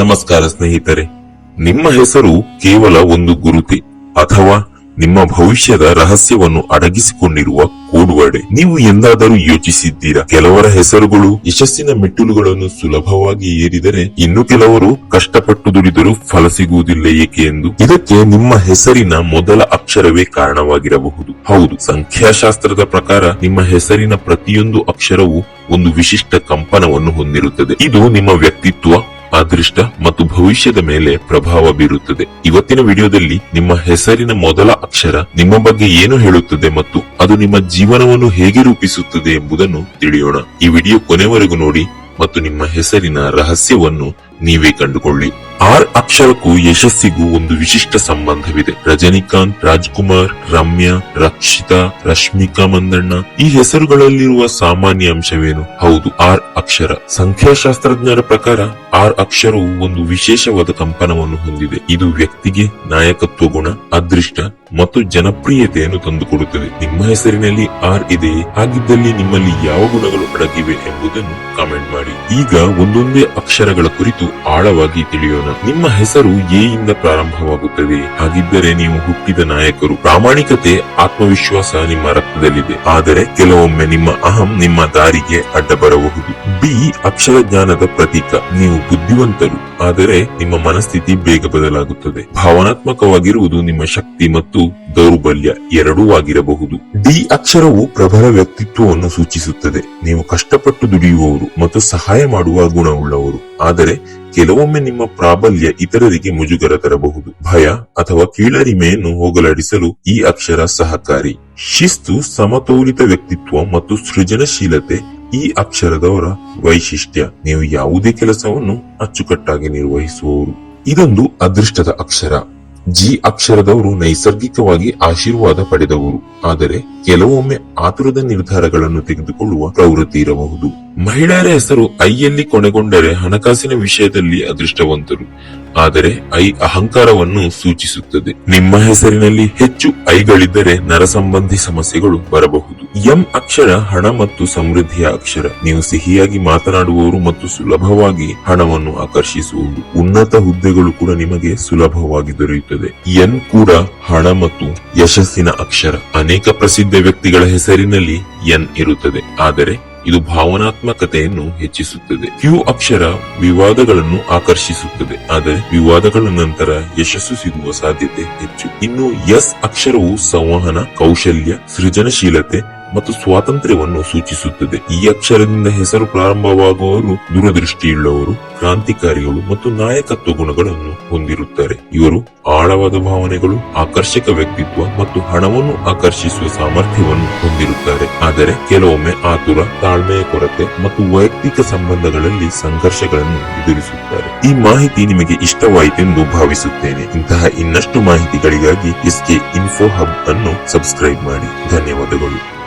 ನಮಸ್ಕಾರ ಸ್ನೇಹಿತರೆ, ನಿಮ್ಮ ಹೆಸರು ಕೇವಲ ಒಂದು ಗುರುತೆ ಅಥವಾ ನಿಮ್ಮ ಭವಿಷ್ಯದ ರಹಸ್ಯವನ್ನು ಅಡಗಿಸಿಕೊಂಡಿರುವ ಕೋಡ್ವರ್ಡೆ. ನೀವು ಎಂದಾದರೂ ಯೋಚಿಸಿದ್ದೀರಾ? ಕೆಲವರ ಹೆಸರುಗಳು ಯಶಸ್ಸಿನ ಮೆಟ್ಟಿಲುಗಳನ್ನು ಸುಲಭವಾಗಿ ಏರಿದರೆ ಇನ್ನು ಕೆಲವರು ಕಷ್ಟಪಟ್ಟು ದುಡಿದರೂ ಫಲ ಸಿಗುವುದಿಲ್ಲ ಏಕೆ ಎಂದು. ಇದಕ್ಕೆ ನಿಮ್ಮ ಹೆಸರಿನ ಮೊದಲ ಅಕ್ಷರವೇ ಕಾರಣವಾಗಿರಬಹುದು. ಹೌದು, ಸಂಖ್ಯಾಶಾಸ್ತ್ರದ ಪ್ರಕಾರ ನಿಮ್ಮ ಹೆಸರಿನ ಪ್ರತಿಯೊಂದು ಅಕ್ಷರವು ಒಂದು ವಿಶಿಷ್ಟ ಕಂಪನವನ್ನು ಹೊಂದಿರುತ್ತದೆ. ಇದು ನಿಮ್ಮ ವ್ಯಕ್ತಿತ್ವ ಅದೃಷ್ಟ ಮತ್ತು ಭವಿಷ್ಯದ ಮೇಲೆ ಪ್ರಭಾವ ಬೀರುತ್ತದೆ. ಇವತ್ತಿನ ವಿಡಿಯೋದಲ್ಲಿ ನಿಮ್ಮ ಹೆಸರಿನ ಮೊದಲ ಅಕ್ಷರ ನಿಮ್ಮ ಬಗ್ಗೆ ಏನು ಹೇಳುತ್ತದೆ ಮತ್ತು ಅದು ನಿಮ್ಮ ಜೀವನವನ್ನು ಹೇಗೆ ರೂಪಿಸುತ್ತದೆ ಎಂಬುದನ್ನು ತಿಳಿಯೋಣ. ಈ ವಿಡಿಯೋ ಕೊನೆವರೆಗೂ ನೋಡಿ ಮತ್ತು ನಿಮ್ಮ ಹೆಸರಿನ ರಹಸ್ಯವನ್ನು ನೀವೇ ಕಂಡುಕೊಳ್ಳಿ. ಆರ್ ಅಕ್ಷರಕ್ಕೂ ಯಶಸ್ಸಿಗೂ ಒಂದು ವಿಶಿಷ್ಟ ಸಂಬಂಧವಿದೆ. ರಜನಿಕಾಂತ್, ರಾಜ್ಕುಮಾರ್, ರಮ್ಯಾ, ರಕ್ಷಿತಾ, ರಶ್ಮಿಕಾ ಮಂದಣ್ಣ, ಈ ಹೆಸರುಗಳಲ್ಲಿರುವ ಸಾಮಾನ್ಯ ಅಂಶವೇನು? ಹೌದು, ಆರ್ ಅಕ್ಷರ. ಸಂಖ್ಯಾಶಾಸ್ತ್ರಜ್ಞರ ಪ್ರಕಾರ, ಆರ್ ಅಕ್ಷರವು ಒಂದು ವಿಶೇಷವಾದ ಕಂಪನವನ್ನು ಹೊಂದಿದೆ. ಇದು ವ್ಯಕ್ತಿಗೆ ನಾಯಕತ್ವ ಗುಣ, ಅದೃಷ್ಟ ಮತ್ತು ಜನಪ್ರಿಯತೆಯನ್ನು ತಂದುಕೊಡುತ್ತದೆ. ನಿಮ್ಮ ಹೆಸರಿನಲ್ಲಿ ಆರ್ ಇದೆಯೇ ಹಾಗಿದ್ದಲ್ಲಿ ನಿಮ್ಮಲ್ಲಿ ಯಾವ ಗುಣಗಳು ಅಡಗಿವೆ ಎಂಬುದನ್ನು ಕಾಮೆಂಟ್ ಮಾಡಿ. ಈಗ ಒಂದೊಂದೇ ಅಕ್ಷರಗಳ ಕುರಿತು ಆಳವಾಗಿ ತಿಳಿಯೋಣ. ನಿಮ್ಮ ಹೆಸರು ಎ ಪ್ರಾರಂಭವಾಗುತ್ತದೆ. ಹಾಗಿದ್ದರೆ ನೀವು ಹುಟ್ಟಿದ ನಾಯಕರು. ಪ್ರಾಮಾಣಿಕತೆ, ಆತ್ಮವಿಶ್ವಾಸ ನಿಮ್ಮ ರಕ್ತದಲ್ಲಿದೆ. ಆದರೆ ಕೆಲವೊಮ್ಮೆ ನಿಮ್ಮ ಅಹಂ ನಿಮ್ಮ ದಾರಿಗೆ ಅಡ್ಡ ಬರಬಹುದು. ಬಿ ಅಕ್ಷರ ಜ್ಞಾನದ ಪ್ರತೀಕ. ನೀವು ಬುದ್ಧಿವಂತರು. ಆದರೆ ನಿಮ್ಮ ಮನಸ್ಥಿತಿ ಬೇಗ ಬದಲಾಗುತ್ತದೆ. ಭಾವನಾತ್ಮಕವಾಗಿರುವುದು ನಿಮ್ಮ ಶಕ್ತಿ ಮತ್ತು ದೌರ್ಬಲ್ಯ ಎರಡೂ ಆಗಿರಬಹುದು. ಡಿ ಅಕ್ಷರವು ಪ್ರಬಲ ವ್ಯಕ್ತಿತ್ವವನ್ನು ಸೂಚಿಸುತ್ತದೆ. ನೀವು ಕಷ್ಟಪಟ್ಟು ದುಡಿಯುವವರು ಮತ್ತು ಸಹಾಯ ಮಾಡುವ ಗುಣವುಳ್ಳವರು. ಆದರೆ ಕೆಲವೊಮ್ಮೆ ನಿಮ್ಮ ಪ್ರಾಬಲ್ಯ ಇತರರಿಗೆ ಮುಜುಗರ ತರಬಹುದು. ಭಯ ಅಥವಾ ಕೀಳರಿಮೆಯನ್ನು ಹೋಗಲಾಡಿಸಲು ಈ ಅಕ್ಷರ ಸಹಕಾರಿ. ಶಿಸ್ತು, ಸಮತೋಲಿತ ವ್ಯಕ್ತಿತ್ವ ಮತ್ತು ಸೃಜನಶೀಲತೆ ಈ ಅಕ್ಷರದವರ ವೈಶಿಷ್ಟ್ಯ ನೀವು ಯಾವುದೇ ಕೆಲಸವನ್ನು ಅಚ್ಚುಕಟ್ಟಾಗಿ ನಿರ್ವಹಿಸುವವರು. ಇದೊಂದು ಅದೃಷ್ಟದ ಅಕ್ಷರ. ಜಿ ಅಕ್ಷರದವರು ನೈಸರ್ಗಿಕವಾಗಿ ಆಶೀರ್ವಾದ ಪಡೆದವರು. ಆದರೆ ಕೆಲವೊಮ್ಮೆ ಆತುರದ ನಿರ್ಧಾರಗಳನ್ನು ತೆಗೆದುಕೊಳ್ಳುವ ಪ್ರವೃತ್ತಿ ಇರಬಹುದು. ಮಹಿಳೆಯರ ಹೆಸರು ಐಯಲ್ಲಿ ಕೊನೆಗೊಂಡರೆ ಹಣಕಾಸಿನ ವಿಷಯದಲ್ಲಿ ಅದೃಷ್ಟವಂತರು. ಆದರೆ ಐ ಅಹಂಕಾರವನ್ನು ಸೂಚಿಸುತ್ತದೆ. ನಿಮ್ಮ ಹೆಸರಿನಲ್ಲಿ ಹೆಚ್ಚು ಐಗಳಿದ್ದರೆ ನರಸಂಬಂಧಿ ಸಮಸ್ಯೆಗಳು ಬರಬಹುದು. ಎಂ ಅಕ್ಷರ ಹಣ ಮತ್ತು ಸಮೃದ್ಧಿಯ ಅಕ್ಷರ. ನೀವು ಸಿಹಿಯಾಗಿ ಮಾತನಾಡುವವರು ಮತ್ತು ಸುಲಭವಾಗಿ ಹಣವನ್ನು ಆಕರ್ಷಿಸುವುದು. ಉನ್ನತ ಹುದ್ದೆಗಳು ಕೂಡ ನಿಮಗೆ ಸುಲಭವಾಗಿ ದೊರೆಯುತ್ತದೆ. ಎನ್ ಕೂಡ ಹಣ ಮತ್ತು ಯಶಸ್ಸಿನ ಅಕ್ಷರ. ಅನೇಕ ಪ್ರಸಿದ್ಧ ವ್ಯಕ್ತಿಗಳ ಹೆಸರಿನಲ್ಲಿ ಎನ್ ಇರುತ್ತದೆ. ಆದರೆ ಇದು ಭಾವನಾತ್ಮಕತೆಯನ್ನು ಹೆಚ್ಚಿಸುತ್ತದೆ. ಕ್ಯೂ ಅಕ್ಷರ ವಿವಾದಗಳನ್ನು ಆಕರ್ಷಿಸುತ್ತದೆ. ಆದರೆ ವಿವಾದಗಳ ನಂತರ ಯಶಸ್ಸು ಸಿಗುವ ಸಾಧ್ಯತೆ ಹೆಚ್ಚು. ಇನ್ನು ಎಸ್ ಅಕ್ಷರವು ಸಂವಹನ, ಕೌಶಲ್ಯ, ಸೃಜನಶೀಲತೆ ಮತ್ತು ಸ್ವಾತಂತ್ರ್ಯವನ್ನು ಸೂಚಿಸುತ್ತದೆ. ಈ ಅಕ್ಷರದಿಂದ ಹೆಸರು ಪ್ರಾರಂಭವಾಗುವವರು ದೂರದೃಷ್ಟಿಯುಳ್ಳವರು, ಕ್ರಾಂತಿಕಾರಿಗಳು ಮತ್ತು ನಾಯಕತ್ವ ಗುಣಗಳನ್ನು ಹೊಂದಿರುತ್ತಾರೆ. ಇವರು ಆಳವಾದ ಭಾವನೆಗಳು, ಆಕರ್ಷಕ ವ್ಯಕ್ತಿತ್ವ ಮತ್ತು ಹಣವನ್ನು ಆಕರ್ಷಿಸುವ ಸಾಮರ್ಥ್ಯವನ್ನು ಹೊಂದಿರುತ್ತಾರೆ. ಆದರೆ ಕೆಲವೊಮ್ಮೆ ಆತುರ, ತಾಳ್ಮೆಯ ಕೊರತೆ ಮತ್ತು ವೈಯಕ್ತಿಕ ಸಂಬಂಧಗಳಲ್ಲಿ ಸಂಘರ್ಷಗಳನ್ನು ಎದುರಿಸುತ್ತಾರೆ. ಈ ಮಾಹಿತಿ ನಿಮಗೆ ಇಷ್ಟವಾಯಿತೆಂದು ಭಾವಿಸುತ್ತೇನೆ. ಇಂತಹ ಇನ್ನಷ್ಟು ಮಾಹಿತಿಗಳಿಗಾಗಿ ಎಸ್ಕೆ ಇನ್ಫೋ ಹಬ್ ಅನ್ನು ಸಬ್ಸ್ಕ್ರೈಬ್ ಮಾಡಿ. ಧನ್ಯವಾದಗಳು.